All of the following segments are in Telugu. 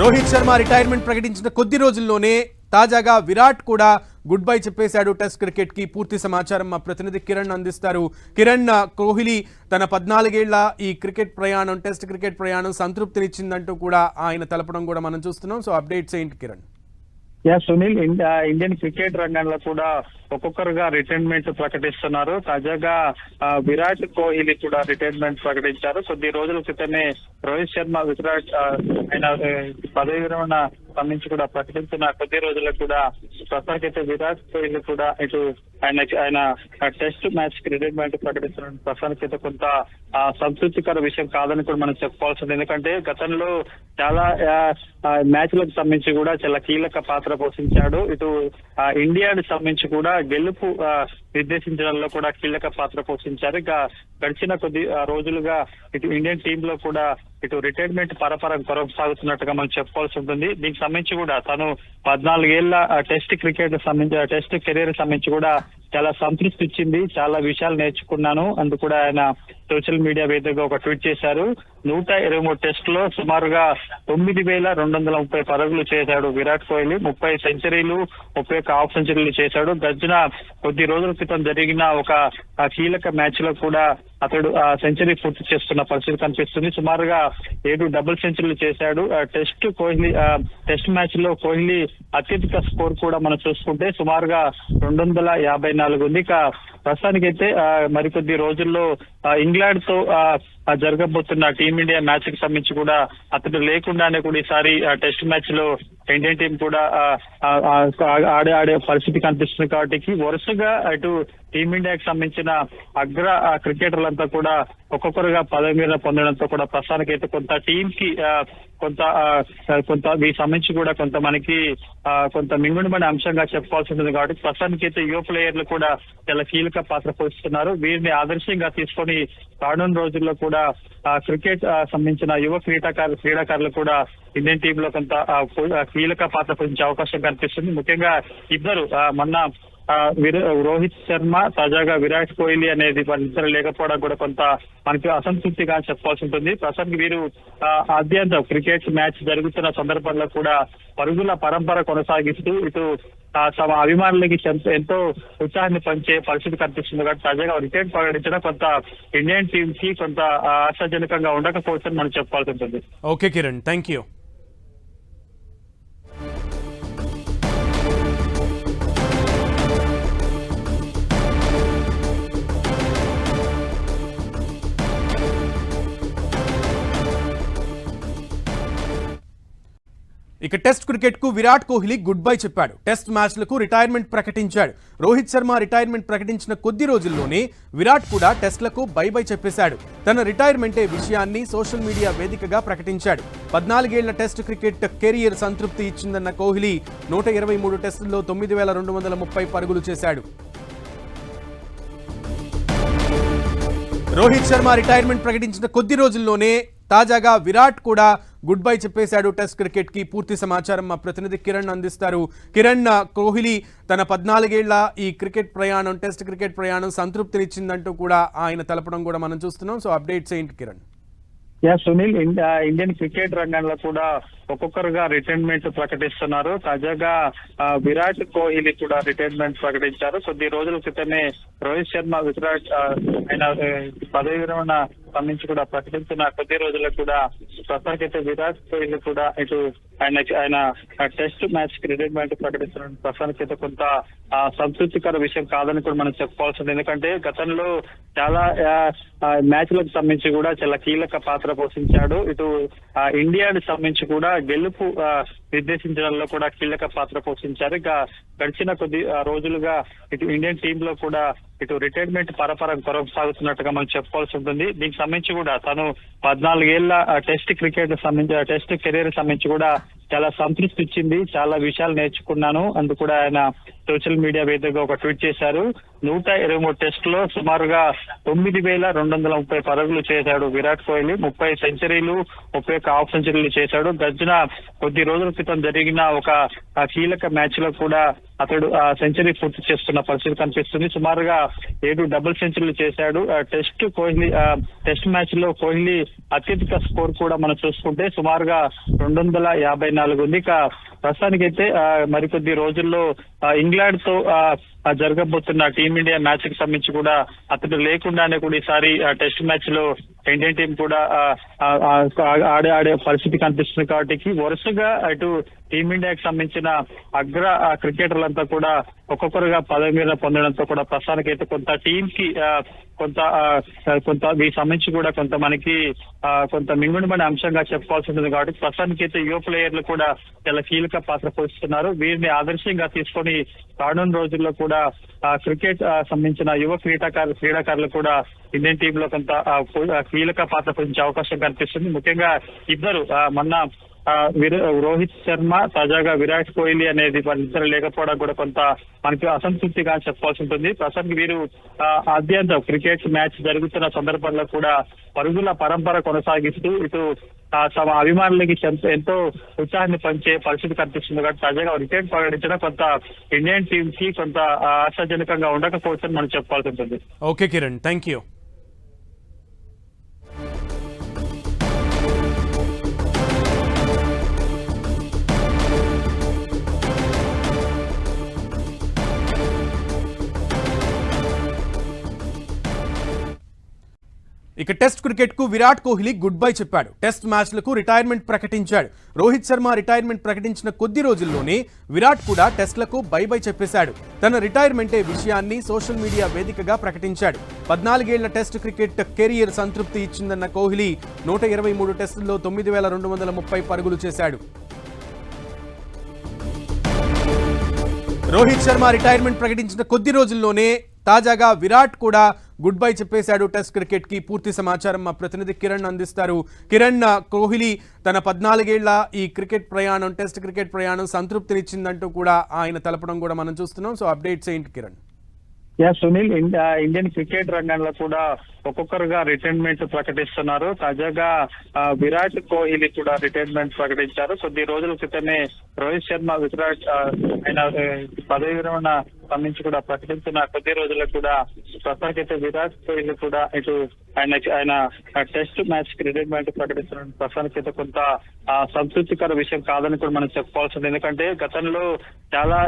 రోహిత్ శర్మ రిటైర్మెంట్ ప్రకటించిన కొద్ది రోజుల్లోనే తాజాగా విరాట్ కూడా గుడ్ బై చెప్పేశాడు. టెస్ట్ క్రికెట్కి పూర్తి సమాచారం మా ప్రతినిధి కిరణ్ అందిస్తారు. కిరణ్ కోహ్లీ తన పద్నాలుగేళ్ళ ఈ క్రికెట్ ప్రయాణం టెస్ట్ క్రికెట్ ప్రయాణం సంతృప్తినిచ్చిందంటూ కూడా ఆయన తెలపడం కూడా మనం చూస్తున్నాం. సో అప్డేట్స్ ఏంటి Kiran? Yeah Sunil India Indian cricket రంగంలో కూడా ఒక్కొక్కరుగా రిటైర్మెంట్ ప్రకటిస్తున్నారు. తాజాగా ఆ, విరాట్ కోహ్లీ కూడా రిటైర్మెంట్ ప్రకటించారు. కొద్ది రోజుల క్రితమే రోహిత్ శర్మ విరాట్ ఆయన పదవి విరమణ సంబంధించి కూడా ప్రకటించిన కొద్ది రోజులకు కూడా ప్రస్తుతానికైతే విరాట్ కోహ్లీ కూడా ఇటు ఆయన ఆయన టెస్ట్ మ్యాచ్కి రిటైర్మెంట్ ప్రకటిస్తున్న ప్రస్తుతానికైతే కొంత ఆ, సంతృప్తికర విషయం కాదని కూడా మనం చెప్పుకోవాల్సింది. ఎందుకంటే గతంలో చాలా మ్యాచ్లకు సంబంధించి కూడా చాలా కీలక పాత్ర పోషించాడు. ఇటు ఆ, ఇండియాకి సంబంధించి కూడా గెలుపు నిర్దేశించడంలో కూడా కీలక పాత్ర పోషించారు. ఇక గడిచిన కొద్ది రోజులుగా ఇటు ఇండియన్ టీమ్లో కూడా ఇటు రిటైర్మెంట్ పరపరం కొనసాగుతున్నట్టుగా మనం చెప్పుకోవాల్సి ఉంటుంది. దీనికి సంబంధించి కూడా తను పద్నాలుగేళ్ళ టెస్ట్ క్రికెట్ సంబంధించి టెస్ట్ కెరీర్ సంబంధించి కూడా చాలా సంతృప్తి ఇచ్చింది చాలా విషయాలు నేర్చుకున్నాను. అందుకు కూడా ఆయన సోషల్ మీడియా వేదికగా ఒక ట్వీట్ చేశారు. నూట ఇరవై మూడు టెస్ట్లో సుమారుగా తొమ్మిది వేల రెండు వందల ముప్పై పరుగులు చేశాడు విరాట్ కోహ్లీ. ముప్పై సెంచరీలు ముప్పై ఒక్క హాఫ్ సెంచరీలు చేశాడు. గర్జున కొద్ది రోజుల క్రితం జరిగిన ఒక కీలక మ్యాచ్లో కూడా అతడు ఆ సెంచరీ పూర్తి చేస్తున్న పరిస్థితి కనిపిస్తుంది. సుమారుగా ఏడు డబుల్ సెంచరీలు చేశాడు. టెస్ట్ కోహ్లీ టెస్ట్ మ్యాచ్లో కోహ్లీ అత్యధిక స్కోర్ కూడా మనం చూసుకుంటే సుమారుగా రెండు వందల యాభై నాలుగు ఉంది. ఇక ప్రస్తుతానికైతే మరికొద్ది రోజుల్లో ఇంగ్లాండ్తో ఆ, జరగబోతున్న టీమిండియా మ్యాచ్కి సంబంధించి కూడా అతడు లేకుండానే కూడా ఈసారి ఆ, టెస్ట్ మ్యాచ్లో ఇండియన్ టీం కూడా ఆ, ఆడే ఆడే పరిస్థితి కనిపిస్తుంది కాబట్టి వరుసగా అటు టీమిండియాకి సంబంధించిన అగ్ర ఆ, క్రికెటర్లంతా కూడా ఒక్కొక్కరుగా పదవి మీద పొందడంతో కూడా ప్రస్తుతానికైతే కొంత టీం కి కొంత కొంత వీటి సంబంధించి కూడా కొంత మనకి ఆ, కొంత మింగుడుమని అంశంగా చెప్పుకోవాల్సి ఉంటుంది కాబట్టి ప్రస్తుతానికైతే యువ ప్లేయర్లు కూడా చాలా కీలక పాత్ర పోషిస్తున్నారు. వీరిని ఆదర్శంగా తీసుకొని రానున్న రోజుల్లో కూడా ఆ, క్రికెట్ సంబంధించిన యువ క్రీడాకారు క్రీడాకారులు కూడా ఇండియన్ టీమ్లో కొంత ఆ, కీలక పాత్ర పోషించే అవకాశం కనిపిస్తుంది. ముఖ్యంగా ఇద్దరు ఆ, మొన్న రోహిత్ శర్మ తాజాగా విరాట్ కోహ్లీ అనేది వాళ్ళిద్దరు లేకపోవడం కూడా కొంత మనకి అసంతృప్తిగా చెప్పాల్సి ఉంటుంది. ప్రస్తుతానికి వీరు ఆ, ఆద్యంతం క్రికెట్ మ్యాచ్ జరుగుతున్న సందర్భంలో కూడా పరుగుల పరంపర కొనసాగిస్తూ ఇటు తమ అభిమానులకి ఎంతో- ఎంతో ఉత్సాహాన్ని పంచే పరిస్థితి కనిపిస్తుంది. కాబట్టి తాజాగా రిటైర్ ప్రకటించడం కొంత ఇండియన్ టీమ్కి కొంత ఆశాజనకంగా ఉండకపోవచ్చని మనం చెప్పాల్సి ఉంటుంది. ఓకే కిరణ్. థ్యాంక్ యూ ఇక టెస్ట్ క్రికెట్కు విరాట్ కోహ్లీ గుడ్ బై చెప్పాడు. టెస్ట్ మ్యాచ్లకు రిటైర్మెంట్ ప్రకటించాడు. రోహిత్ శర్మ రిటైర్మెంట్ ప్రకటించిన కొద్ది రోజుల్లోనే విరాట్ కూడా టెస్ట్లకు బై బై చెప్పేశాడు. తన రిటైర్మెంటే విషయాన్ని సోషల్ మీడియా వేదికగా ప్రకటించాడు. పద్నాలుగేళ్ళ టెస్ట్ క్రికెట్ కెరియర్ సంతృప్తి ఇచ్చిందన్న కోహ్లీ నూట ఇరవై మూడు టెస్టుల్లో తొమ్మిది వేల రెండు వందల ముప్పై పరుగులు చేశాడు. రోహిత్ శర్మ రిటైర్మెంట్ ప్రకటించిన కొద్ది రోజుల్లోనే తాజాగా విరాట్ కూడా గుడ్ బై చెప్పేశాడు టెస్ట్ క్రికెట్కి. పూర్తి సమాచారం మా ప్రతినిధి కిరణ్ అందిస్తారు. కిరణ్ కోహ్లీ తన పద్నాలుగేళ్ళ ఈ క్రికెట్ ప్రయాణం టెస్ట్ క్రికెట్ ప్రయాణం సంతృప్తినిచ్చిందంటూ కూడా ఆయన తెలపడం కూడా మనం చూస్తున్నాం. సో అప్డేట్స్ ఏంటి Kiran? Yeah Sunil Indian cricket రంగంలో కూడా ఒక్కొక్కరుగా రిటైర్మెంట్ ప్రకటిస్తున్నారు. తాజాగా విరాట్ కోహ్లీ కూడా రిటైర్మెంట్ ప్రకటించారు. కొద్ది రోజుల క్రితమే రోహిత్ శర్మ విరాట్ ఆయన పదవి విరమణ సంబంధించి కూడా ప్రకటించిన కొద్ది రోజులకు కూడా ప్రస్తుతానికైతే విరాట్ కోహ్లీ కూడా ఇటు ఆయన ఆయన టెస్ట్ మ్యాచ్కి రిటైర్మెంట్ ప్రకటిస్తున్న ప్రస్తుతానికైతే కొంత సంతృప్తికర విషయం కాదని కూడా మనం చెప్పుకోవాల్సింది. ఎందుకంటే గతంలో చాలా మ్యాచ్లకు సంబంధించి కూడా చాలా కీలక పాత్ర పోషించాడు. ఇటు ఇండియాకి సంబంధించి కూడా గెలుపు ఆ, నిర్దేశించడంలో కూడా కీలక పాత్ర పోషించారు. ఇక గడిచిన కొద్ది రోజులుగా ఇటు ఇండియన్ టీమ్లో కూడా ఇటు రిటైర్మెంట్ పరపరం కొనసాగుతున్నట్టుగా మనం చెప్పుకోవాల్సి ఉంటుంది. దీనికి సంబంధించి కూడా తను పద్నాలుగేళ్ళ టెస్ట్ క్రికెట్ సంబంధించి టెస్ట్ కెరీర్ సంబంధించి కూడా చాలా సంతృప్తి ఇచ్చింది చాలా విషయాలు నేర్చుకున్నాను. అందుకు కూడా ఆయన సోషల్ మీడియా వేదికగా ఒక ట్వీట్ చేశారు. నూట ఇరవై మూడు టెస్ట్లో సుమారుగా తొమ్మిది వేల రెండు వందల ముప్పై పరుగులు చేశాడు విరాట్ కోహ్లీ. ముప్పై సెంచరీలు ముప్పై ఒక్క హాఫ్ సెంచరీలు చేశాడు. గర్జన కొద్ది రోజుల క్రితం జరిగిన ఒక కీలక మ్యాచ్లో కూడా అతడు ఆ, సెంచరీ పూర్తి చేస్తున్న పరిస్థితి కనిపిస్తుంది. సుమారుగా ఏడు డబుల్ సెంచరీలు చేశాడు. టెస్ట్ కోహ్లీ టెస్ట్ మ్యాచ్లో కోహ్లీ అత్యధిక స్కోర్ కూడా మనం చూసుకుంటే సుమారుగా రెండు వందల యాభై నాలుగు ఉంది. ఇక ప్రస్తుతానికైతే మరికొద్ది రోజుల్లో ఇంగ్లాండ్తో ఆ, జరగబోతున్న టీమిండియా మ్యాచ్కి సంబంధించి కూడా అతడు లేకుండానే కూడా ఈసారి టెస్ట్ మ్యాచ్లో ఇండియన్ టీం కూడా ఆడే ఆడే పరిస్థితి కనిపిస్తుంది కాబట్టి వరుసగా అటు టీమిండియాకి సంబంధించిన అగ్ర ఆ, క్రికెటర్లంతా కూడా ఒక్కొక్కరుగా పదవి మీద పొందడంతో కూడా ప్రస్తుతానికైతే కొంత టీం కి కొంత కొంత దీనికి సంబంధించి కూడా కొంత మనకి ఆ, కొంత మింగుడుమని అంశంగా చెప్పుకోవాల్సి ఉంటుంది కాబట్టి ప్రస్తుతానికి అయితే యువ ప్లేయర్లు కూడా చాలా కీలక పాత్ర పోషిస్తున్నారు. వీరిని ఆదర్శంగా తీసుకొని రానున్న రోజుల్లో కూడా ఆ, క్రికెట్ సంబంధించిన యువ క్రీడాకారు క్రీడాకారులు కూడా ఇండియన్ టీమ్లో కొంత కీలక పాత్ర పోషించే అవకాశం కనిపిస్తుంది. ముఖ్యంగా ఇద్దరు ఆ, మొన్న రోహిత్ శర్మ తాజాగా విరాట్ కోహ్లీ అనేది వాళ్ళిద్దరు లేకపోవడం కూడా కొంత మనకి అసంతృప్తిగా చెప్పాల్సి ఉంటుంది. ప్రస్తుతానికి వీరు ఆ, ఆద్యంతం క్రికెట్ మ్యాచ్ జరుగుతున్న సందర్భంలో కూడా పరుగుల పరంపర కొనసాగిస్తూ ఇటు తమ అభిమానులకి ఎంతో- ఎంతో ఉత్సాహాన్ని పంచే పరిస్థితి కనిపిస్తుంది. కాబట్టి తాజాగా రిటైర్ ప్రకటించడం కొంత ఇండియన్ టీమ్కి కొంత ఆశాజనకంగా ఉండకపోవచ్చని మనం చెప్పాల్సి ఉంటుంది. ఓకే కిరణ్. థ్యాంక్ యూ ఇక టెస్ట్ క్రికెట్కు విరాట్ కోహ్లీ గుడ్ బై చెప్పాడు. టెస్ట్ మ్యాచ్లకు రిటైర్మెంట్ ప్రకటించాడు. రోహిత్ శర్మ రిటైర్మెంట్ ప్రకటించిన కొద్ది రోజుల్లోనే విరాట్ కూడా టెస్ట్లకు బై బై చెప్పేశాడు. తన రిటైర్మెంటే విషయాన్ని సోషల్ మీడియా వేదికగా ప్రకటించాడు. పద్నాలుగేళ్ళ టెస్ట్ క్రికెట్ కెరియర్ సంతృప్తి ఇచ్చిందన్న కోహ్లీ నూట ఇరవై మూడు టెస్టుల్లో తొమ్మిది వేల రెండు వందల ముప్పై పరుగులు చేశాడు. రోహిత్ శర్మ రిటైర్మెంట్ ప్రకటించిన కొద్ది రోజుల్లోనే తాజాగా విరాట్ కూడా గుడ్ బై చెప్పేశాడు టెస్ట్ క్రికెట్కి పూర్తి సమాచారం మా ప్రతినిధి కిరణ్ అందిస్తారు. కిరణ్ కోహ్లీ తన పద్నాలుగేళ్ళ ఈ క్రికెట్ ప్రయాణం టెస్ట్ క్రికెట్ ప్రయాణం సంతృప్తినిచ్చిందంటూ కూడా ఆయన తెలపడం కూడా మనం చూస్తున్నాం. సో అప్డేట్స్ ఏంటి Kiran? Yeah Sunil Indian cricket రంగంలో కూడా ఒక్కొక్కరుగా రిటైర్మెంట్ ప్రకటిస్తున్నారు. తాజాగా ఆ, విరాట్ కోహ్లీ కూడా రిటైర్మెంట్ ప్రకటించారు. కొద్ది రోజుల క్రితమే రోహిత్ శర్మ విరాట్ ఆయన పదవి విరమణ సంబంధించి కూడా ప్రకటించిన కొద్ది రోజుల్లో కూడా ప్రస్తుతానికైతే విరాట్ కోహ్లీ కూడా ఇటు ఆయన ఆయన టెస్ట్ మ్యాచ్కి రిటైర్మెంట్ ప్రకటిస్తున్న ప్రస్తుతానికైతే కొంత సంతృప్తికర విషయం కాదని కూడా మనం చెప్పుకోవాల్సింది. ఎందుకంటే గతంలో చాలా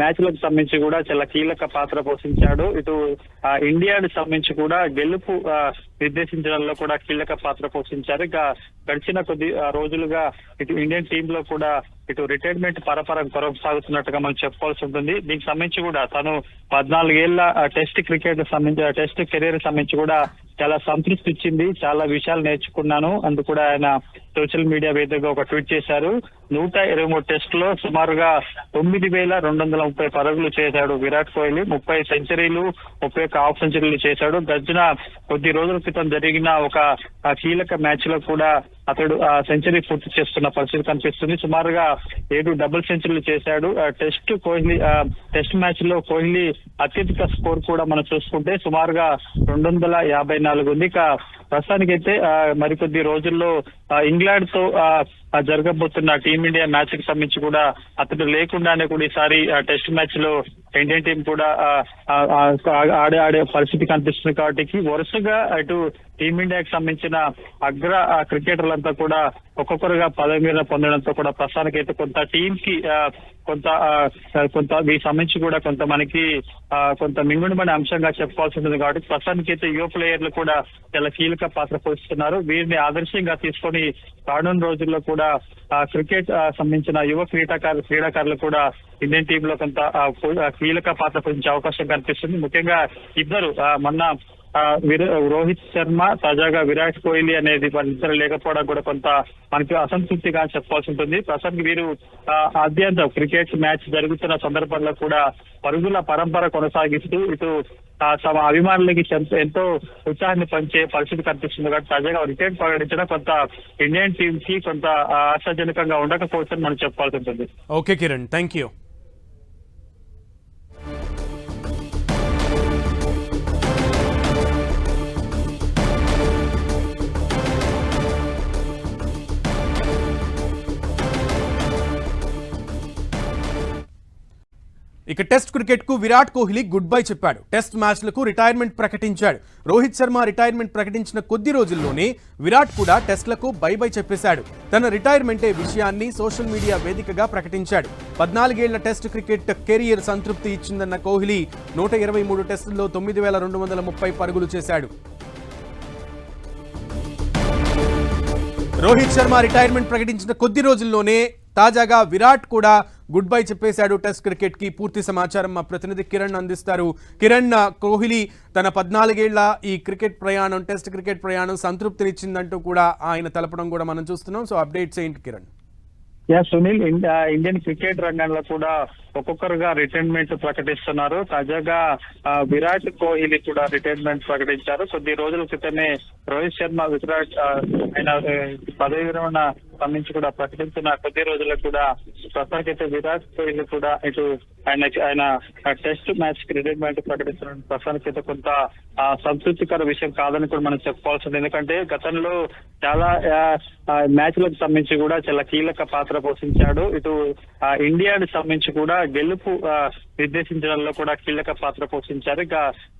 మ్యాచ్లకు సంబంధించి కూడా చాలా కీలక పాత్ర పోషించాడు. ఇటు ఇండియాకి సంబంధించి కూడా గెలుపు నిర్దేశించడంలో కూడా కీలక పాత్ర పోషించారు. ఇక గడిచిన కొద్ది రోజులుగా ఇటు ఇండియన్ టీమ్లో కూడా ఇటు రిటైర్మెంట్ పరపరం కొనసాగుతున్నట్టుగా మనం చెప్పుకోవాల్సి ఉంటుంది. దీనికి సంబంధించి కూడా తను పద్నాలుగేళ్ళ టెస్ట్ క్రికెట్ సంబంధించి టెస్ట్ కెరీర్ సంబంధించి కూడా చాలా సంతృప్తి ఇచ్చింది. చాలా విషయాలు నేర్చుకున్నాను. అందుకు కూడా ఆయన సోషల్ మీడియా వేదికగా ఒక ట్వీట్ చేశారు. నూట ఇరవై మూడు టెస్టులో సుమారుగా తొమ్మిది వేల రెండు వందల ముప్పై పరుగులు చేశాడు విరాట్ కోహ్లీ ముప్పై సెంచరీలు ముప్పై ఒక్క హాఫ్ సెంచరీలు చేశాడు. గర్జన కొద్ది రోజుల క్రితం జరిగిన ఒక కీలక మ్యాచ్లో కూడా అతడు ఆ, సెంచరీ పూర్తి చేస్తున్న పరిస్థితి కనిపిస్తుంది. సుమారుగా ఏడు డబుల్ సెంచరీలు చేశాడు. ఆ, టెస్ట్ కోహ్లీ టెస్ట్ మ్యాచ్లో కోహ్లీ అత్యధిక స్కోర్ కూడా మనం చూసుకుంటే సుమారుగా రెండు వందల యాభై నాలుగు ఉంది. ఇక ప్రస్తుతానికైతే మరికొద్ది రోజుల్లో ఇంగ్లాండ్తో ఆ, జరగబోతున్న టీమిండియా మ్యాచ్కి సంబంధించి కూడా అతడు లేకుండానే కూడా ఈసారి ఆ, టెస్ట్ మ్యాచ్లో ఇండియన్ టీం కూడా ఆడే ఆడే పరిస్థితి కనిపిస్తుంది కాబట్టి వరుసగా అటు టీమిండియాకి సంబంధించిన అగ్ర ఆ, క్రికెటర్లంతా కూడా ఒక్కొక్కరుగా పదవి మీద పొందడంతో కూడా ప్రస్తుతానికైతే కొంత టీం కి కొంత కొంత దీనికి సంబంధించి కూడా కొంత మనకి కొంత మింగుడుమని అంశంగా చెప్పుకోవాల్సి ఉంటుంది కాబట్టి ప్రస్తుతానికైతే యువ ప్లేయర్లు కూడా చాలా కీలక పాత్ర పోషిస్తున్నారు. వీరిని ఆదర్శంగా తీసుకొని రానున్న రోజుల్లో కూడా క్రికెట్ సంబంధించిన యువ క్రీడాకారు క్రీడాకారులు కూడా ఇండియన్ టీమ్లో కొంత కీలక పాత్ర పోషించే అవకాశం కనిపిస్తుంది. ముఖ్యంగా ఇద్దరు మొన్న రోహిత్ శర్మ తాజాగా విరాట్ కోహ్లీ అనేది వాళ్ళిద్దరు లేకపోవడం కూడా కొంత మనకి అసంతృప్తిగా చెప్పాల్సి ఉంటుంది. ప్రస్తుతానికి వీరు అద్యంత క్రికెట్ మ్యాచ్ జరుగుతున్న సందర్భంలో కూడా పరుగుల పరంపర కొనసాగిస్తూ ఇటు తమ అభిమానులకి ఎంతో- ఎంతో ఉత్సాహాన్ని పంచే పరిస్థితి కనిపిస్తుంది. కాబట్టి తాజాగా రిటైర్ ప్రకటించడం కొంత ఇండియన్ టీమ్కి కొంత ఆశాజనకంగా ఉండకపోవచ్చని మనం చెప్పాల్సి ఉంటుంది. ఓకే కిరణ్ థ్యాంక్ యూ ఇక టెస్ట్ క్రికెట్కు విరాట్ కోహ్లీ గుడ్ బై చెప్పాడు. టెస్ట్ మ్యాచ్లకు రిటైర్మెంట్ ప్రకటించాడు. రోహిత్ శర్మ రిటైర్మెంట్ ప్రకటించిన కొద్ది రోజుల్లోనే విరాట్ కూడా టెస్ట్లకు బై బై చెప్పేశాడు. తన రిటైర్మెంటే విషయాన్ని సోషల్ మీడియా వేదికగా ప్రకటించాడు. పద్నాలుగేళ్ళ టెస్ట్ క్రికెట్ కెరియర్ సంతృప్తి ఇచ్చిందన్న కోహ్లీ నూట ఇరవై మూడు టెస్టుల్లో తొమ్మిది వేల రెండు వందల ముప్పై పరుగులు చేశాడు. రోహిత్ శర్మ రిటైర్మెంట్ ప్రకటించిన కొద్ది రోజుల్లోనే తాజాగా విరాట్ కూడా గుడ్ బై చెప్పేశాడు టెస్ట్ క్రికెట్కి పూర్తి సమాచారం మా ప్రతినిధి కిరణ్ అందిస్తారు. కిరణ్ కోహ్లీ తన పద్నాలుగేళ్ళ ఈ క్రికెట్ ప్రయాణం టెస్ట్ క్రికెట్ ప్రయాణం సంతృప్తినిచ్చిందంటూ కూడా ఆయన తెలపడం కూడా మనం చూస్తున్నాం. సో అప్డేట్స్ ఏంటి Kiran? Yeah Sunil Indian cricket రంగంలో కూడా ఒక్కొక్కరుగా రిటైర్మెంట్ ప్రకటిస్తున్నారు. తాజాగా విరాట్ కోహ్లీ కూడా రిటైర్మెంట్ ప్రకటించారు. కొద్ది రోజుల క్రితమే రోహిత్ శర్మ విరాట్ ఆయన పదవి విరమణ సంబంధించి కూడా ప్రకటించిన కొద్ది రోజులకు కూడా ప్రస్తుతానికైతే విరాట్ కోహ్లీ కూడా ఇటు ఆయన ఆయన టెస్ట్ మ్యాచ్కి రిటైర్మెంట్ ప్రకటిస్తున్న ప్రస్తుతానికైతే కొంత సంతృప్తికర విషయం కాదని కూడా మనం చెప్పుకోవాల్సింది. ఎందుకంటే గతంలో చాలా మ్యాచ్లకు సంబంధించి కూడా చాలా కీలక పాత్ర పోషించాడు. ఇటు ఆ, ఇండియాకి సంబంధించి కూడా గెలుపు నిర్దేశించడంలో కూడా కీలక పాత్ర పోషించారు. ఇక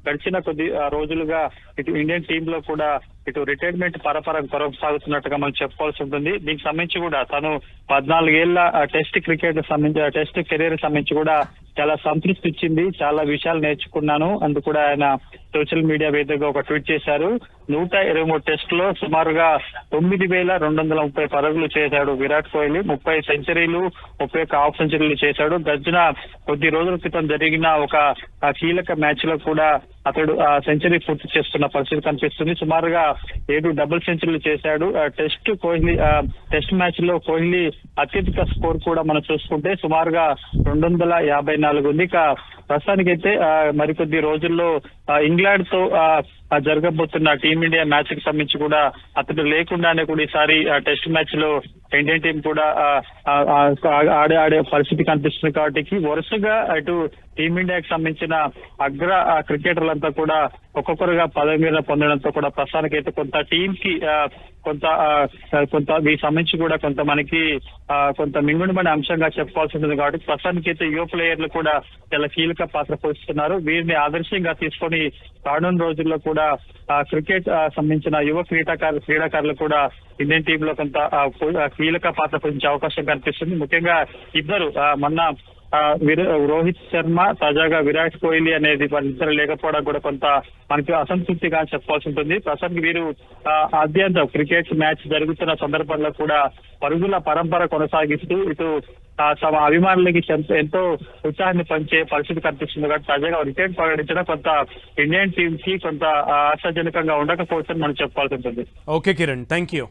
గడిచిన కొద్ది రోజులుగా ఇటు ఇండియన్ టీమ్లో కూడా ఇటు రిటైర్మెంట్ పరపరం కొనసాగుతున్నట్టుగా మనం చెప్పుకోవాల్సి ఉంటుంది. దీనికి సంబంధించి కూడా తను పద్నాలుగేళ్ళ టెస్ట్ క్రికెట్ సంబంధించి టెస్ట్ కెరీర్ సంబంధించి కూడా చాలా సంతృప్తి ఇచ్చింది. చాలా విషయాలు నేర్చుకున్నాను. అందుకు కూడా ఆయన సోషల్ మీడియా వేదికగా ఒక ట్వీట్ చేశారు. నూట ఇరవై మూడు టెస్ట్లో సుమారుగా తొమ్మిది వేల రెండు వందల ముప్పై పరుగులు చేశాడు విరాట్ కోహ్లీ. ముప్పై సెంచరీలు ముప్పై ఒక్క హాఫ్ సెంచరీలు చేశాడు. గర్జన కొద్ది రోజుల క్రితం జరిగిన ఒక కీలక మ్యాచ్లో కూడా అతడు ఆ సెంచరీ పూర్తి చేస్తున్న పరిస్థితి కనిపిస్తుంది. సుమారుగా ఏడు డబుల్ సెంచరీలు చేశాడు. ఆ, టెస్ట్ కోహ్లీ టెస్ట్ మ్యాచ్లో కోహ్లీ అత్యధిక స్కోర్ కూడా మనం చూసుకుంటే సుమారుగా రెండు వందల యాభై నాలుగు ఉంది. ఇక ప్రస్తుతానికైతే మరికొద్ది రోజుల్లో ఇంగ్లాండ్తో జరగబోతున్న టీమిండియా మ్యాచ్కి సంబంధించి కూడా అతడు లేకుండానే కూడా ఈసారి టెస్ట్ మ్యాచ్లో ఇండియన్ టీం కూడా ఆడే ఆడే పరిస్థితి కనిపిస్తుంది కాబట్టి వరుసగా అటు టీమిండియాకి సంబంధించిన అగ్ర క్రికెటర్లంతా కూడా ఒక్కొక్కరుగా పదవి మీద పొందడంతో కూడా ప్రస్తుతానికి అయితే కొంత టీం కి కొంత కొంత వీటి సంబంధించి కూడా కొంత మనకి కొంత మింగుడుమని అంశంగా చెప్పుకోవాల్సి ఉంటుంది కాబట్టి ప్రస్తుతానికి అయితే యువ ప్లేయర్లు కూడా చాలా కీలక పాత్ర పోషిస్తున్నారు. వీరిని ఆదర్శంగా తీసుకొని రానున్న రోజుల్లో కూడా ఆ, క్రికెట్ సంబంధించిన యువ క్రీడాకారు క్రీడాకారులు కూడా ఇండియన్ టీమ్లో కొంత ఆ, కీలక పాత్ర పోషించే అవకాశం కనిపిస్తుంది. ముఖ్యంగా ఇద్దరు ఆ, మొన్న రోహిత్ శర్మ తాజాగా విరాట్ కోహ్లీ అనేది వాళ్ళిద్దరు లేకపోవడం కూడా కొంత మనకి అసంతృప్తిగా చెప్పాల్సి ఉంటుంది. ప్రస్తుతానికి వీరు ఆ, ఆద్యంతం క్రికెట్ మ్యాచ్ జరుగుతున్న సందర్భంలో కూడా పరుగుల పరంపర కొనసాగిస్తూ ఇటు తమ అభిమానులకి ఎంతో ఉత్సాహాన్ని పంచే పరిస్థితి కనిపిస్తుంది. కాబట్టి తాజాగా వికెట్ ప్రకటించడం కొంత ఇండియన్ టీమ్కి కొంత ఆశాజనకంగా ఉండకపోవచ్చని మనం చెప్పాల్సి ఉంటుంది. ఓకే కిరణ్ థ్యాంక్ యూ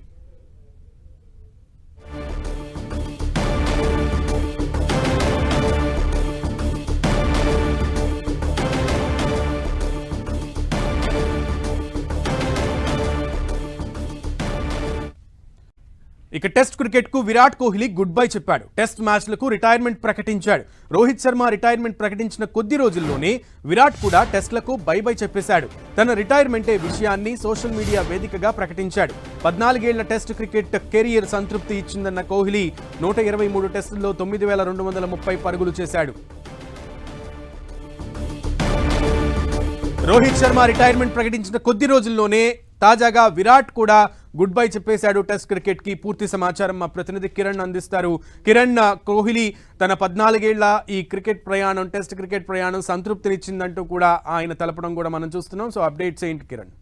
ఇక టెస్ట్ క్రికెట్కు విరాట్ కోహ్లీ గుడ్ బై చెప్పాడు. టెస్ట్ మ్యాచ్లకు రిటైర్మెంట్ ప్రకటించాడు. రోహిత్ శర్మ రిటైర్మెంట్ ప్రకటించిన కొద్ది రోజుల్లోనే విరాట్ కూడా టెస్ట్లకు బై బై చెప్పేశాడు. తన రిటైర్మెంటే విషయాన్ని సోషల్ మీడియా వేదికగా ప్రకటించాడు. పద్నాలుగేళ్ళ టెస్ట్ క్రికెట్ కెరియర్ సంతృప్తి ఇచ్చిందన్న కోహ్లీ నూట ఇరవై మూడు టెస్టుల్లో తొమ్మిది వేల రెండు వందల ముప్పై పరుగులు చేశాడు. రోహిత్ శర్మ రిటైర్మెంట్ ప్రకటించిన కొద్ది రోజుల్లోనే తాజాగా విరాట్ కూడా గుడ్ బై చెప్పేశాడు టెస్ట్ క్రికెట్కి పూర్తి సమాచారం మా ప్రతినిధి కిరణ్ అందిస్తారు. కిరణ్ కోహ్లీ తన పద్నాలుగేళ్ళ ఈ క్రికెట్ ప్రయాణం టెస్ట్ క్రికెట్ ప్రయాణం సంతృప్తినిచ్చిందంటూ కూడా ఆయన తెలపడం కూడా మనం చూస్తున్నాం. సో అప్డేట్స్ ఏంటి Kiran?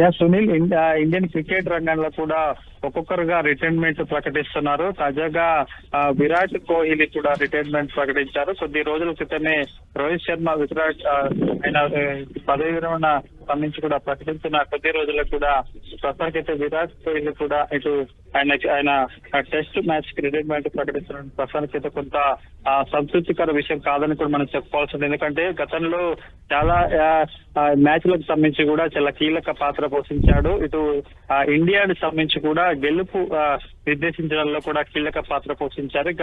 Yeah Sunil Indian cricket రంగంలో కూడా ఒక్కొక్కరుగా రిటైర్మెంట్ ప్రకటిస్తున్నారు. తాజాగా విరాట్ కోహ్లీ కూడా రిటైర్మెంట్ ప్రకటించారు. కొద్ది రోజుల క్రితమే రోహిత్ శర్మ విరాట్ ఆయన పదవి విరమణ సంబంధించి కూడా ప్రకటించిన కొద్ది రోజులకు కూడా ప్రసాద్కైతే విరాట్ కోహ్లీ కూడా ఇటు ఆయన ఆయన టెస్ట్ మ్యాచ్కి రిటైర్మెంట్ ప్రకటిస్తున్న ప్రస్తుతానికైతే కొంత ఆ, సంతృప్తికర విషయం కాదని కూడా మనం చెప్పుకోవాల్సింది. ఎందుకంటే గతంలో చాలా మ్యాచ్లకు సంబంధించి కూడా చాలా కీలక పాత్ర పోషించాడు. ఇటు ఇండియాకి సంబంధించి కూడా గెలుపు నిర్దేశించడంలో కూడా కీలక పాత్ర పోషించారు. ఇక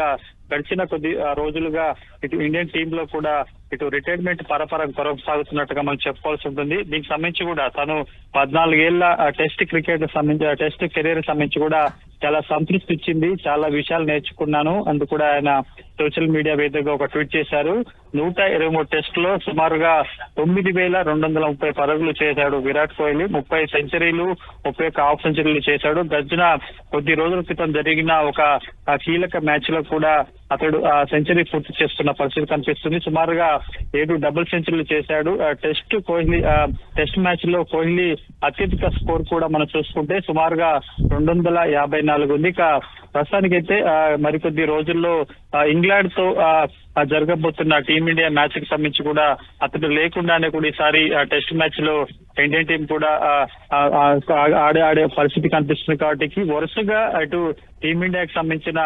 గడిచిన కొద్ది రోజులుగా ఇటు ఇండియన్ టీమ్లో కూడా ఇటు రిటైర్మెంట్ పరపరం కొనసాగుతున్నట్టుగా మనం చెప్పుకోవాల్సి ఉంటుంది. దీనికి సంబంధించి కూడా తను పద్నాలుగేళ్ళ టెస్ట్ క్రికెట్ సంబంధించి టెస్ట్ కెరీర్ సంబంధించి కూడా చాలా సంతృప్తి ఇచ్చింది. చాలా విషయాలు నేర్చుకున్నాను. అందుకు కూడా ఆయన సోషల్ మీడియా వేదికగా ఒక ట్వీట్ చేశారు. నూట ఇరవై మూడు టెస్ట్లో సుమారుగా తొమ్మిది వేల రెండు వందల ముప్పై పరుగులు చేశాడు విరాట్ కోహ్లీ. ముప్పై సెంచరీలు ముప్పై ఒక్క హాఫ్ సెంచరీలు చేశాడు. గర్జున కొద్ది రోజుల క్రితం జరిగిన ఒక కీలక మ్యాచ్లో కూడా అతడు ఆ సెంచరీ పూర్తి చేస్తున్న పరిస్థితి కనిపిస్తుంది. సుమారుగా ఏడు డబుల్ సెంచరీలు చేశాడు. ఆ, టెస్ట్ కోహ్లీ టెస్ట్ మ్యాచ్లో కోహ్లీ అత్యధిక స్కోర్ కూడా మనం చూసుకుంటే సుమారుగా రెండు వందల యాభై నాలుగు ఉంది. ఇక ప్రస్తుతానికైతే ఆ, మరికొద్ది రోజుల్లో ఆ, ఇంగ్లాండ్తో ఆ, జరగబోతున్న టీమిండియా మ్యాచ్కి సంబంధించి కూడా అతడు లేకుండానే కూడా ఈసారి ఆ, టెస్ట్ మ్యాచ్లో ఇండియన్ టీం కూడా ఆడే ఆడే పరిస్థితి కనిపిస్తుంది కాబట్టి వరుసగా అటు టీమిండియాకి సంబంధించిన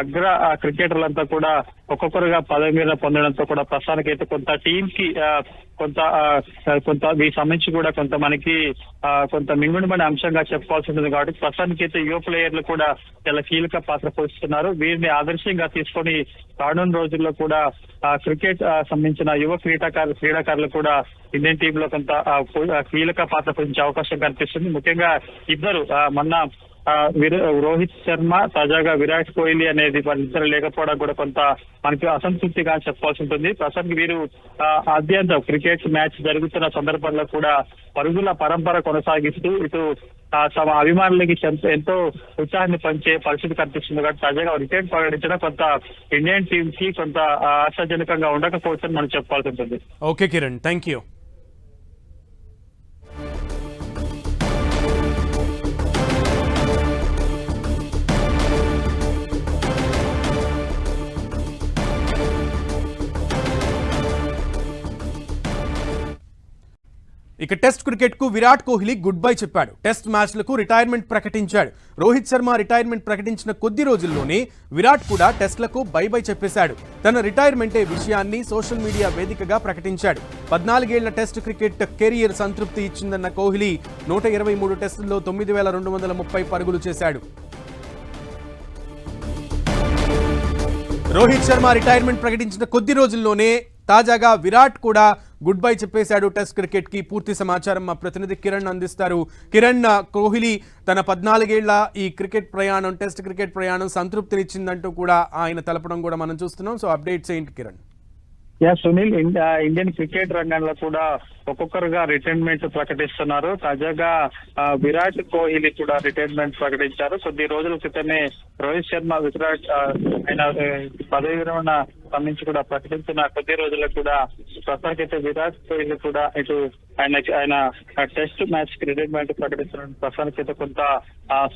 అగ్ర ఆ, క్రికెటర్లంతా కూడా ఒక్కొక్కరుగా పదవి మీద పొందడంతో కూడా ప్రస్తుతానికైతే కొంత టీం కి కొంత ఆ, కొంత వీటి సంబంధించి కూడా కొంత మనకి ఆ, కొంత మింగుడుమని అంశంగా చెప్పుకోవాల్సి ఉంటుంది కాబట్టి ప్రస్తుతానికైతే యువ ప్లేయర్లు కూడా చాలా కీలక పాత్ర పోషిస్తున్నారు. వీరిని ఆదర్శంగా తీసుకొని రానున్న రోజుల్లో కూడా ఆ, క్రికెట్ సంబంధించిన యువ క్రీడాకారు క్రీడాకారులు కూడా ఇండియన్ టీమ్లో కొంత కీలక పాత్ర పోషించే అవకాశం కనిపిస్తుంది. ముఖ్యంగా ఇద్దరు మొన్న విర- రోహిత్ శర్మ తాజాగా విరాట్ కోహ్లీ అనేది వాళ్ళిద్దరు లేకపోవడం కూడా కొంత మనకి అసంతృప్తిగా చెప్పాల్సి ఉంటుంది. ప్రస్తుతానికి వీరు ఆ, ఆద్యంతం క్రికెట్ మ్యాచ్ జరుగుతున్న సందర్భంలో కూడా పరుగుల పరంపర కొనసాగిస్తూ ఇటు తమ అభిమానులకి ఎంతో- ఎంతో ఉత్సాహాన్ని పంచే పరిస్థితి కనిపిస్తుంది. కాబట్టి తాజాగా రిటైర్ ప్రకటించడం కొంత ఇండియన్ టీమ్కి కొంత ఆశాజనకంగా ఉండకపోవచ్చని మనం చెప్పాల్సి ఉంటుంది. ఓకే కిరణ్ థ్యాంక్ యూ ఇక టెస్ట్ క్రికెట్కు విరాట్ కోహ్లీ గుడ్ బై చెప్పాడు. టెస్ట్ మ్యాచ్లకు రిటైర్మెంట్ ప్రకటించాడు. రోహిత్ శర్మ రిటైర్మెంట్ ప్రకటించిన కొద్ది రోజుల్లోనే విరాట్ కూడా టెస్ట్లకు బై బై చెప్పేశాడు. తన రిటైర్మెంటే విషయాన్ని సోషల్ మీడియా వేదికగా ప్రకటించాడు. పద్నాలుగేళ్ళ టెస్ట్ క్రికెట్ కెరియర్ సంతృప్తి ఇచ్చిందన్న కోహ్లీ నూట ఇరవై మూడు టెస్టుల్లో తొమ్మిది వేల రెండు వందల ముప్పై పరుగులు చేశాడు. రోహిత్ శర్మ రిటైర్మెంట్ ప్రకటించిన కొద్ది రోజుల్లోనే తాజాగా విరాట్ కూడా గుడ్ బై చెప్పేశాడు టెస్ట్ క్రికెట్కి పూర్తి సమాచారం మా ప్రతినిధి కిరణ్ అందిస్తారు. కిరణ్ కోహ్లీ తన పద్నాలుగేళ్ళ ఈ క్రికెట్ ప్రయాణం టెస్ట్ క్రికెట్ ప్రయాణం సంతృప్తినిచ్చిందంటూ కూడా ఆయన తెలపడం కూడా మనం చూస్తున్నాం. సో అప్డేట్స్ ఏంటి Kiran? Yeah Sunil Indian cricket రంగంలో కూడా ఒక్కొక్కరుగా రిటైర్మెంట్ ప్రకటిస్తున్నారు. తాజాగా విరాట్ కోహ్లీ కూడా రిటైర్మెంట్ ప్రకటించారు. కొద్ది రోజుల క్రితమే రోహిత్ శర్మ విరాట్ ఆయన పదవి విరమణ సంబంధించి కూడా ప్రకటించిన కొద్ది రోజుల్లో కూడా ప్రస్తుతానికైతే విరాట్ కోహ్లీ కూడా ఇటు ఆయన ఆయన టెస్ట్ మ్యాచ్కి రిటైర్మెంట్ ప్రకటించిన ప్రస్తుతానికైతే కొంత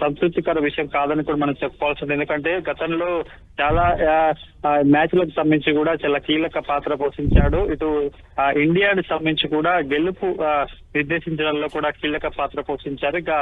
సంతృప్తికర విషయం కాదని కూడా మనం చెప్పుకోవాల్సింది. ఎందుకంటే గతంలో చాలా మ్యాచ్లకు సంబంధించి కూడా చాలా కీలక పాత్ర పోషించాడు. ఇటు ఇండియాకి సంబంధించి కూడా గెలుపు నిర్దేశించడంలో కూడా కీలక పాత్ర పోషించారు. ఇక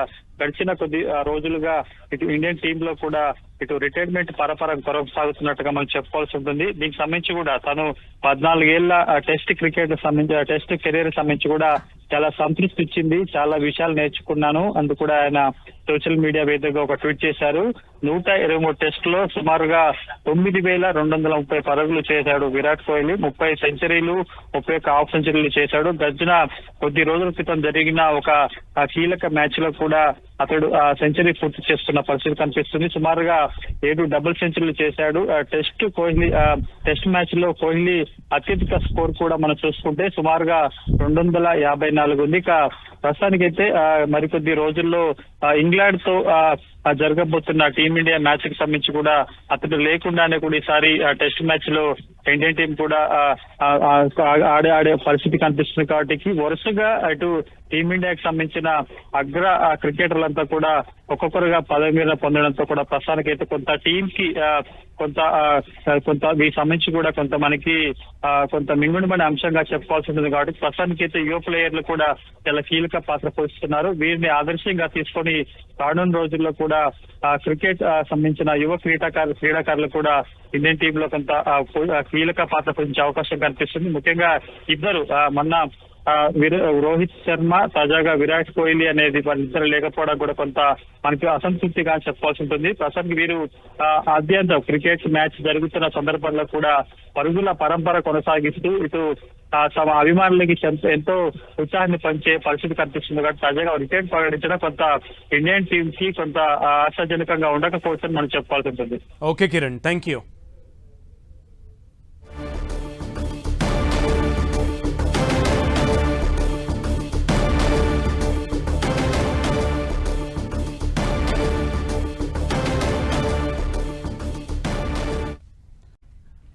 గడిచిన కొద్ది రోజులుగా ఇటు ఇండియన్ టీమ్లో కూడా ఇటు రిటైర్మెంట్ పరపరం కొనసాగుతున్నట్టుగా మనం చెప్పుకోవాల్సి ఉంటుంది. దీనికి సంబంధించి కూడా తను పద్నాలుగేళ్ళ టెస్ట్ క్రికెట్ సంబంధించి టెస్ట్ కెరీర్ సంబంధించి కూడా చాలా సంతృప్తి ఇచ్చింది చాలా విషయాలు నేర్చుకున్నాను. అందుకు కూడా ఆయన సోషల్ మీడియా వేదికగా ఒక ట్వీట్ చేశారు. నూట ఇరవై మూడు టెస్ట్లో సుమారుగా తొమ్మిది వేల రెండు వందల ముప్పై పరుగులు చేశాడు విరాట్ కోహ్లీ. ముప్పై సెంచరీలు ముప్పై ఒక్క హాఫ్ సెంచరీలు చేశాడు. గర్జన కొద్ది రోజుల క్రితం జరిగిన ఒక కీలక మ్యాచ్లో కూడా అతడు ఆ, సెంచరీ పూర్తి చేస్తున్న పరిస్థితి కనిపిస్తుంది. సుమారుగా ఏడు డబుల్ సెంచరీలు చేశాడు. టెస్ట్ కోహ్లీ టెస్ట్ మ్యాచ్లో కోహ్లీ అత్యధిక స్కోర్ కూడా మనం చూసుకుంటే సుమారుగా రెండు వందల యాభై నాలుగు ఉంది. ఇక ప్రస్తుతానికైతే మరికొద్ది రోజుల్లో ఇంగ్లాండ్తో ఆ, జరగబోతున్న టీమిండియా మ్యాచ్కి సంబంధించి కూడా అతడు లేకుండానే కూడా ఈసారి ఆ, టెస్ట్ మ్యాచ్లో ఇండియన్ టీం కూడా ఆడే ఆడే పరిస్థితి కనిపిస్తుంది కాబట్టి వరుసగా అటు టీమిండియాకి సంబంధించిన అగ్ర ఆ, క్రికెటర్లంతా కూడా ఒక్కొక్కరుగా పదవి మీద పొందడంతో కూడా ప్రస్తుతానికైతే కొంత టీం కి కొంత కొంత వీటి సంబంధించి కూడా కొంత మనకి కొంత మింగుడుమని అంశంగా చెప్పుకోవాల్సి ఉంటుంది కాబట్టి ప్రస్తుతానికైతే యువ ప్లేయర్లు కూడా చాలా కీలక పాత్ర పోషిస్తున్నారు. వీరిని ఆదర్శంగా తీసుకొని రానున్న రోజుల్లో కూడా ఆ, క్రికెట్ సంబంధించిన యువ క్రీడాకారు క్రీడాకారులు కూడా ఇండియన్ టీమ్లో కొంత కీలక పాత్ర పోషించే అవకాశం కనిపిస్తుంది. ముఖ్యంగా ఇద్దరు ఆ, మొన్న రోహిత్ శర్మ తాజాగా విరాట్ కోహ్లీ అనేది వాళ్ళిద్దరు లేకపోవడం కూడా కొంత మనకి అసంతృప్తిగా చెప్పాల్సి ఉంటుంది. ప్రస్తుతానికి వీరు ఆ, అత్యంత క్రికెట్ మ్యాచ్ జరుగుతున్న సందర్భంలో కూడా పరుగుల పరంపర కొనసాగిస్తూ ఇటు తమ అభిమానులకి ఎంతో ఉత్సాహాన్ని పంచే పరిస్థితి కనిపిస్తుంది కాబట్టి తాజాగా రిటైర్ ప్రకటించడం కొంత ఇండియన్ టీమ్కి కొంత ఆశాజనకంగా ఉండకపోవచ్చని మనం చెప్పాల్సి ఉంటుంది. ఓకే కిరణ్ థ్యాంక్ యూ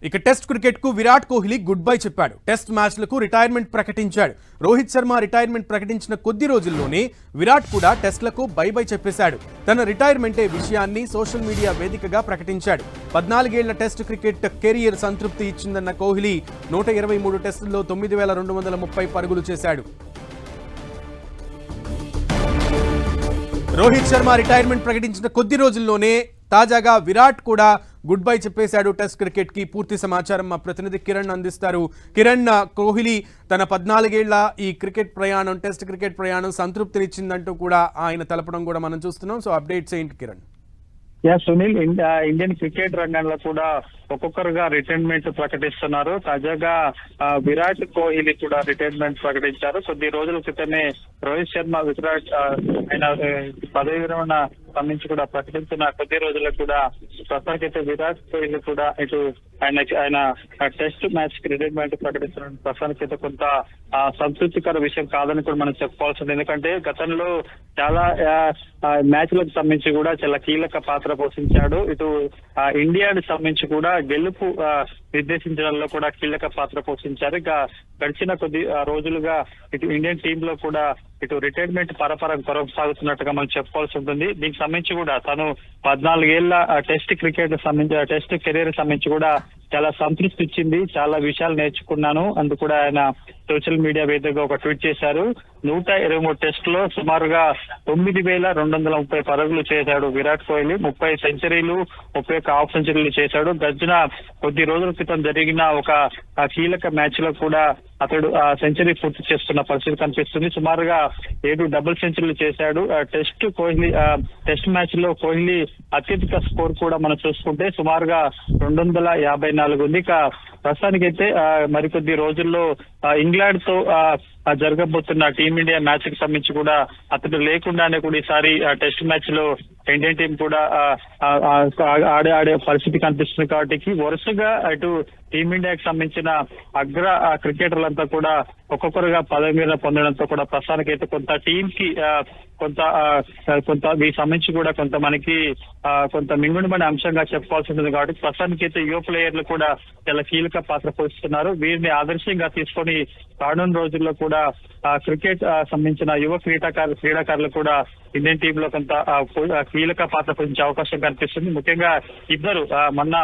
ఇక టెస్ట్ క్రికెట్కు విరాట్ కోహ్లీ గుడ్ బై చెప్పాడు. టెస్ట్ మ్యాచ్లకు రిటైర్మెంట్ ప్రకటించాడు. రోహిత్ శర్మ రిటైర్మెంట్ ప్రకటించిన కొద్ది రోజుల్లోనే విరాట్ కూడా టెస్ట్లకు బై బై చెప్పేశాడు. తన రిటైర్మెంటే విషయాన్ని సోషల్ మీడియా వేదికగా ప్రకటించాడు. పద్నాలుగేళ్ళ టెస్ట్ క్రికెట్ కెరియర్ సంతృప్తి ఇచ్చిందన్న కోహ్లీ నూట ఇరవై మూడు టెస్టుల్లో తొమ్మిది వేల రెండు వందల ముప్పై పరుగులు చేశాడు. రోహిత్ శర్మ రిటైర్మెంట్ ప్రకటించిన కొద్ది రోజుల్లోనే తాజాగా విరాట్ కూడా గుడ్ బై చెప్పేశాడు టెస్ట్ క్రికెట్కి పూర్తి సమాచారం మా ప్రతినిధి కిరణ్ అందిస్తారు. కిరణ్ కోహ్లీ తన పద్నాలుగేళ్ళ ఈ క్రికెట్ ప్రయాణం టెస్ట్ క్రికెట్ ప్రయాణం సంతృప్తినిచ్చిందంటూ కూడా ఆయన తెలపడం కూడా మనం చూస్తున్నాం. సో అప్డేట్స్ ఏంటి Kiran? Yeah Sunil Indian cricket రంగంలో కూడా ఒక్కొక్కరుగా రిటైర్మెంట్ ప్రకటిస్తున్నారు. తాజాగా ఆ, విరాట్ కోహ్లీ కూడా రిటైర్మెంట్ ప్రకటించారు. కొద్ది రోజుల క్రితమే రోహిత్ శర్మ విరాట్ ఆయన పదవి విరమణ సంబంధించి కూడా ప్రకటించిన కొద్ది రోజులకు కూడా ప్రస్తుతానికైతే విరాట్ కోహ్లీ కూడా ఇటు ఆయన ఆయన టెస్ట్ మ్యాచ్కి రిటైర్మెంట్ ప్రకటిస్తున్న ప్రస్తుతానికైతే కొంత ఆ, సంతృప్తికర విషయం కాదని కూడా మనం చెప్పుకోవాల్సింది ఎందుకంటే గతంలో చాలా మ్యాచ్లకు సంబంధించి కూడా చాలా కీలక పాత్ర పోషించాడు. ఇటు ఆ, ఇండియాకి సంబంధించి కూడా గెలుపు నిర్దేశించడంలో కూడా కీలక పాత్ర పోషించారు. ఇక గడిచిన కొద్ది రోజులుగా ఇటు ఇండియన్ టీమ్లో కూడా ఇటు రిటైర్మెంట్ పరపరం కొనసాగుతున్నట్టుగా మనం చెప్పుకోవాల్సి ఉంటుంది. దీనికి సంబంధించి కూడా తను పద్నాలుగేళ్ళ టెస్ట్ క్రికెట్ సంబంధించి టెస్ట్ కెరీర్ సంబంధించి కూడా చాలా సంతృప్తి ఇచ్చింది చాలా విషయాలు నేర్చుకున్నాను. అందుకు కూడా ఆయన సోషల్ మీడియా వేదికగా ఒక ట్వీట్ చేశారు. నూట ఇరవై మూడు టెస్ట్లో సుమారుగా తొమ్మిది వేల రెండు వందల ముప్పై పరుగులు చేశాడు విరాట్ కోహ్లీ. ముప్పై సెంచరీలు ముప్పై ఒక్క హాఫ్ సెంచరీలు చేశాడు. గర్జున కొద్ది రోజుల క్రితం జరిగిన ఒక కీలక మ్యాచ్లో కూడా అతడు ఆ సెంచరీ పూర్తి చేస్తున్న పరిస్థితి కనిపిస్తుంది. సుమారుగా ఏడు డబుల్ సెంచరీలు చేశాడు. టెస్ట్ కోహ్లీ ఆ, టెస్ట్ మ్యాచ్లో కోహ్లీ అత్యధిక స్కోర్ కూడా మనం చూసుకుంటే సుమారుగా రెండు వందల యాభై నాలుగు ఉంది. ఇక ప్రస్తుతానికైతే మరికొద్ది రోజుల్లో ఇంగ్లాండ్తో ఆ, జరగబోతున్న టీమిండియా మ్యాచ్కి సంబంధించి కూడా అతడు లేకుండానే కూడా ఈసారి ఆ, టెస్ట్ మ్యాచ్లో ఇండియన్ టీం కూడా ఆడే ఆడే పరిస్థితి కనిపిస్తుంది కాబట్టి వరుసగా అటు టీమిండియాకి సంబంధించిన అగ్ర ఆ, క్రికెటర్లంతా కూడా ఒక్కొక్కరుగా పదవి మీద పొందడంతో కూడా ప్రస్తుతానికి అయితే కొంత టీం కి కొంత కొంత వీటి సంబంధించి కూడా కొంత మనకి కొంత మింగుడుమని అంశంగా చెప్పుకోవాల్సి ఉంటుంది కాబట్టి ప్రస్తుతానికి అయితే యువ ప్లేయర్లు కూడా చాలా కీలక పాత్ర పోషిస్తున్నారు. వీరిని ఆదర్శంగా తీసుకొని రానున్న రోజుల్లో కూడా క్రికెట్ సంబంధించిన యువ క్రీడాకారు క్రీడాకారులు కూడా ఇండియన్ టీమ్లో కొంత కీలక పాత్ర పోషించే అవకాశం కనిపిస్తుంది. ముఖ్యంగా ఇద్దరు ఆ, మొన్న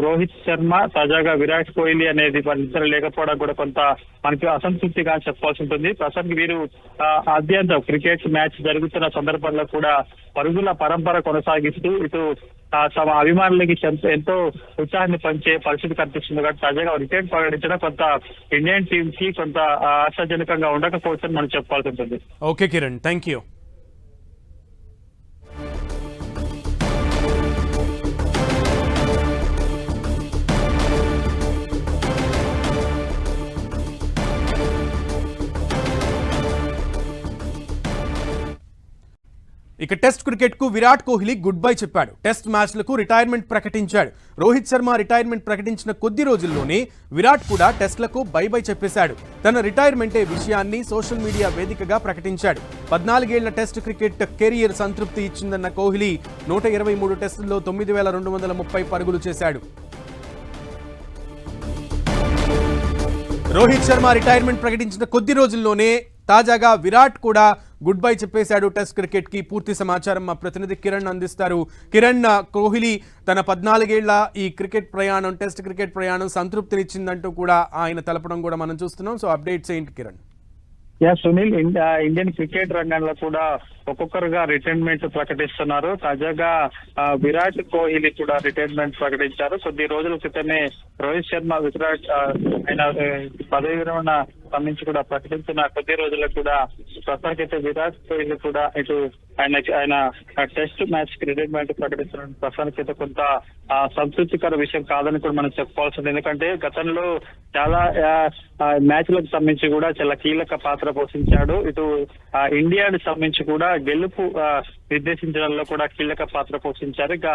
రోహిత్ శర్మ తాజాగా విరాట్ కోహ్లీ అనేది వాళ్ళిద్దరు లేకపోవడం కూడా కొంత మనకి అసంతృప్తిగా చెప్పాల్సి ఉంటుంది. ప్రస్తుతానికి వీరు ఆ, అత్యంత క్రికెట్ మ్యాచ్ జరుగుతున్న సందర్భంలో కూడా పరుగుల పరంపర కొనసాగిస్తూ ఇటు తమ అభిమానులకి ఎంతో ఉత్సాహాన్ని పంచే పరిస్థితి కనిపిస్తుంది. కాబట్టి తాజాగా వికెట్ ప్రకటించడం కొంత ఇండియన్ టీమ్కి కొంత ఆశాజనకంగా ఉండకపోవచ్చని మనం చెప్పాల్సి ఉంటుంది. ఓకే కిరణ్ థ్యాంక్ యూ ఇక టెస్ట్ క్రికెట్కు విరాట్ కోహ్లీ గుడ్ బై చెప్పాడు. టెస్ట్ మ్యాచ్లకు రిటైర్మెంట్ ప్రకటించాడు. రోహిత్ శర్మ రిటైర్మెంట్ ప్రకటించిన కొద్ది రోజుల్లోనే విరాట్ కూడా టెస్ట్లకు బై బై చెప్పేశాడు. తన రిటైర్మెంటే విషయాన్ని సోషల్ మీడియా వేదికగా ప్రకటించాడు. పద్నాలుగేళ్ళ టెస్ట్ క్రికెట్ కెరియర్ సంతృప్తి ఇచ్చిందన్న కోహ్లీ నూట ఇరవై మూడు టెస్టుల్లో తొమ్మిది వేల రెండు వందల ముప్పై పరుగులు చేశాడు. రోహిత్ శర్మ రిటైర్మెంట్ ప్రకటించిన కొద్ది రోజుల్లోనే తాజాగా విరాట్ కూడా గుడ్ బై చెప్పేశాడు టెస్ట్ క్రికెట్కి పూర్తి సమాచారం మా ప్రతినిధి కిరణ్ అందిస్తారు. కిరణ్ కోహ్లీ తన పద్నాలుగేళ్ళ ఈ క్రికెట్ ప్రయాణం టెస్ట్ క్రికెట్ ప్రయాణం సంతృప్తినిచ్చిందంటూ కూడా ఆయన తెలపడం కూడా మనం చూస్తున్నాం. సో అప్డేట్స్ ఏంటి Kiran? Yeah Sunil Indian cricket రంగంలో కూడా ఒక్కొక్కరుగా రిటైర్మెంట్ ప్రకటిస్తున్నారు. తాజాగా విరాట్ కోహ్లీ కూడా రిటైర్మెంట్ ప్రకటించారు. కొద్ది రోజుల క్రితమే రోహిత్ శర్మ విరాట్ ఆయన పదవి విరమణ సంబంధించి కూడా ప్రకటించిన కొద్ది రోజులకు కూడా ప్రస్తుతానికైతే విరాట్ కోహ్లీ కూడా ఇటు ఆయన ఆయన టెస్ట్ మ్యాచ్కి రిటైర్మెంట్ ప్రకటిస్తున్న ప్రస్తుతానికైతే కొంత సంతృప్తికర విషయం కాదని కూడా మనం చెప్పుకోవాల్సింది. ఎందుకంటే గతంలో చాలా మ్యాచ్లకు సంబంధించి కూడా చాలా కీలక పాత్ర పోషించాడు. ఇటు ఇండియాకి సంబంధించి కూడా గెలుపు ఆ, నిర్దేశించడంలో కూడా కీలక పాత్ర పోషించారు. ఇక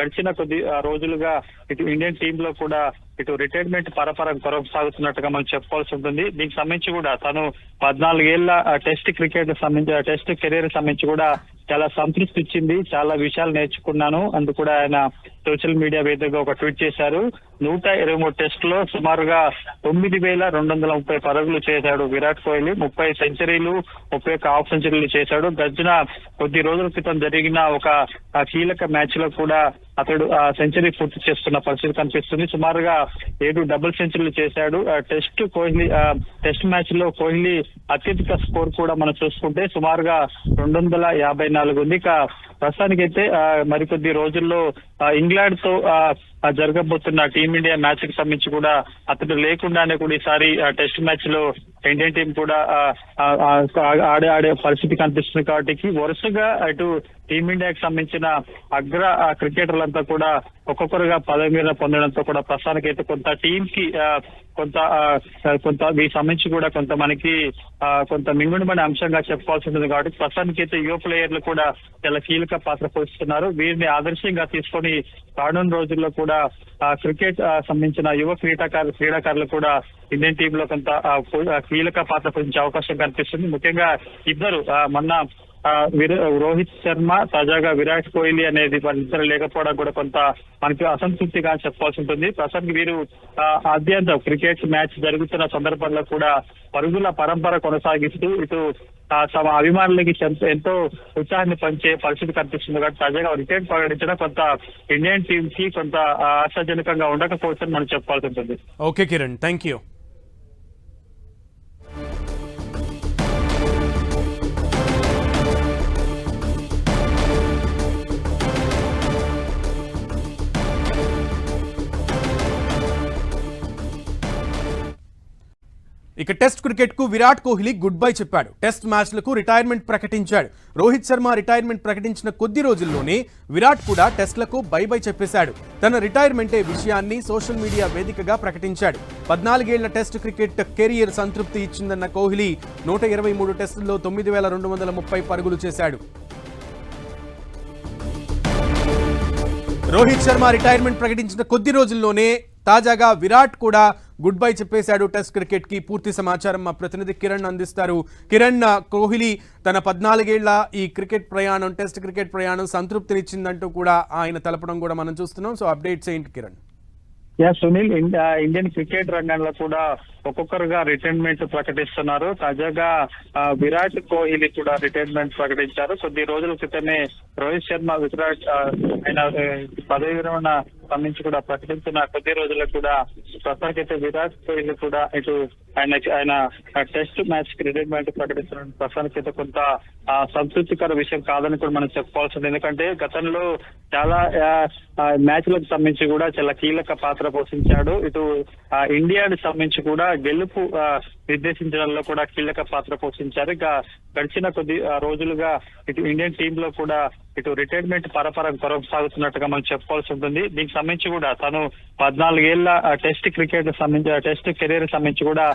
గడిచిన కొద్ది రోజులుగా ఇటు ఇండియన్ టీమ్లో కూడా ఇటు రిటైర్మెంట్ పరపరం కొనసాగుతున్నట్టుగా మనం చెప్పుకోవాల్సి ఉంటుంది. దీనికి సంబంధించి కూడా తను పద్నాలుగేళ్ళ టెస్ట్ క్రికెట్ సంబంధించి టెస్ట్ కెరీర్ సంబంధించి కూడా చాలా సంతృప్తి ఇచ్చింది చాలా విషయాలు నేర్చుకున్నాను. అందుకు కూడా ఆయన సోషల్ మీడియా వేదికగా ఒక ట్వీట్ చేశారు. నూట ఇరవై మూడు టెస్ట్లో సుమారుగా తొమ్మిది వేల రెండు వందల ముప్పై పరుగులు చేశాడు విరాట్ కోహ్లీ. ముప్పై సెంచరీలు ముప్పై ఒక్క హాఫ్ సెంచరీలు చేశాడు. గర్జున కొద్ది రోజుల క్రితం జరిగిన ఒక కీలక మ్యాచ్లో కూడా అతడు ఆ సెంచరీ పూర్తి చేస్తున్న పరిస్థితి కనిపిస్తుంది. సుమారుగా ఏడు డబుల్ సెంచరీలు చేశాడు. టెస్ట్ కోహ్లీ టెస్ట్ మ్యాచ్లో కోహ్లీ అత్యధిక స్కోర్ కూడా మనం చూసుకుంటే సుమారుగా రెండు వందల యాభై నాలుగు ఉంది. ఇక ప్రస్తుతానికైతే ఆ, మరికొద్ది రోజుల్లో ఇంగ్లాండ్తో ఆ, జరగబోతున్న టీమిండియా మ్యాచ్కి సంబంధించి కూడా అతడు లేకుండానే కూడా ఈసారి ఆ, టెస్ట్ మ్యాచ్లో ఇండియన్ టీం కూడా ఆ, ఆడే ఆడే పరిస్థితి కనిపిస్తుంది కాబట్టి వరుసగా అటు టీమిండియాకి సంబంధించిన అగ్ర ఆ, క్రికెటర్లంతా కూడా ఒక్కొక్కరుగా పదవి మీద పొందడంతో కూడా ప్రస్తుతానికైతే కొంత టీం కి కొంత కొంత వీటి సంబంధించి కూడా కొంత మనకి ఆ, కొంత మింగుడుమని అంశంగా చెప్పుకోవాల్సి ఉంటుంది కాబట్టి ప్రస్తుతానికైతే యువ ప్లేయర్లు కూడా చాలా కీలక పాత్ర పోషిస్తున్నారు. వీరిని ఆదర్శంగా తీసుకొని రానున్న రోజుల్లో కూడా ఆ, క్రికెట్ సంబంధించిన యువ క్రీడాకారు క్రీడాకారులు కూడా ఇండియన్ టీమ్లో కొంత కీలక పాత్ర పోషించే అవకాశం కనిపిస్తుంది. ముఖ్యంగా ఇద్దరు ఆ, మొన్న రోహిత్ శర్మ తాజాగా విరాట్ కోహ్లీ అనేది వాళ్ళిద్దరు లేకపోవడం కూడా కొంత మనకి అసంతృప్తిగా చెప్పాల్సి ఉంటుంది. ప్రస్తుతానికి వీరు ఆ, ఆద్యంతం క్రికెట్ మ్యాచ్ జరుగుతున్న సందర్భంలో కూడా పరుగుల పరంపర కొనసాగిస్తూ ఇటు తమ అభిమానులకి ఎంతో- ఎంతో ఉత్సాహాన్ని పంచే పరిస్థితి కనిపిస్తుంది. కాబట్టి తాజాగా రిటైర్ ప్రకటించడం కొంత ఇండియన్ టీమ్కి కొంత ఆశాజనకంగా ఉండకపోవచ్చని మనం చెప్పాల్సి ఉంటుంది. ఓకే కిరణ్. థ్యాంక్ యూ ఇక టెస్ట్ క్రికెట్కు విరాట్ కోహ్లీ గుడ్ బై చెప్పాడు. టెస్ట్ మ్యాచ్లకు రిటైర్మెంట్ ప్రకటించాడు. రోహిత్ శర్మ రిటైర్మెంట్ ప్రకటించిన కొద్ది రోజుల్లోనే విరాట్ కూడా టెస్ట్లకు బై బై చెప్పేశాడు. తన రిటైర్మెంటే విషయాన్ని సోషల్ మీడియా వేదికగా ప్రకటించాడు. పద్నాలుగేళ్ళ టెస్ట్ క్రికెట్ కెరియర్ సంతృప్తి ఇచ్చిందన్న కోహ్లీ నూట ఇరవై మూడు టెస్టుల్లో తొమ్మిది వేల రెండు వందల ముప్పై పరుగులు చేశాడు. రోహిత్ శర్మ రిటైర్మెంట్ ప్రకటించిన కొద్ది రోజుల్లోనే తాజాగా విరాట్ కూడా గుడ్ బై చెప్పేశాడు టెస్ట్ క్రికెట్కి పూర్తి సమాచారం మా ప్రతినిధి కిరణ్ అందిస్తారు. కిరణ్ కోహ్లీ తన పద్నాలుగేళ్ళ ఈ క్రికెట్ ప్రయాణం టెస్ట్ క్రికెట్ ప్రయాణం సంతృప్తినిచ్చిందంటూ కూడా ఆయన తెలపడం కూడా మనం చూస్తున్నాం. సో అప్డేట్స్ ఏంటి Kiran? Yeah Sunil Indian cricket రంగంలో కూడా ఒక్కొక్కరుగా రిటైర్మెంట్ ప్రకటిస్తున్నారు. తాజాగా ఆ, విరాట్ కోహ్లీ కూడా రిటైర్మెంట్ ప్రకటించారు. కొద్ది రోజుల క్రితమే రోహిత్ శర్మ విరాట్ ఆయన పదవి విరమణ సంబంధించి కూడా ప్రకటించిన కొద్ది రోజులకు కూడా ప్రసాద్కైతే విరాట్ కోహ్లీ కూడా ఇటు ఆయన ఆయన టెస్ట్ మ్యాచ్కి రిటైర్మెంట్ ప్రకటిస్తున్న ప్రస్తుతానికైతే కొంత ఆ, సంతృప్తికర విషయం కాదని కూడా మనం చెప్పుకోవాల్సింది. ఎందుకంటే గతంలో చాలా మ్యాచ్లకు సంబంధించి కూడా చాలా కీలక పాత్ర పోషించాడు. ఇటు ఇండియాకి సంబంధించి కూడా గెలుపు నిర్దేశించడంలో కూడా కీలక పాత్ర పోషించారు. ఇక గడిచిన కొద్ది రోజులుగా ఇటు ఇండియన్ టీమ్లో కూడా ఇటు రిటైర్మెంట్ పరపరం కొనసాగుతున్నట్టుగా మనం చెప్పుకోవాల్సి ఉంటుంది. దీనికి సంబంధించి కూడా తను పద్నాలుగేళ్ళ టెస్ట్ క్రికెట్ సంబంధించి టెస్ట్ కెరీర్ సంబంధించి కూడా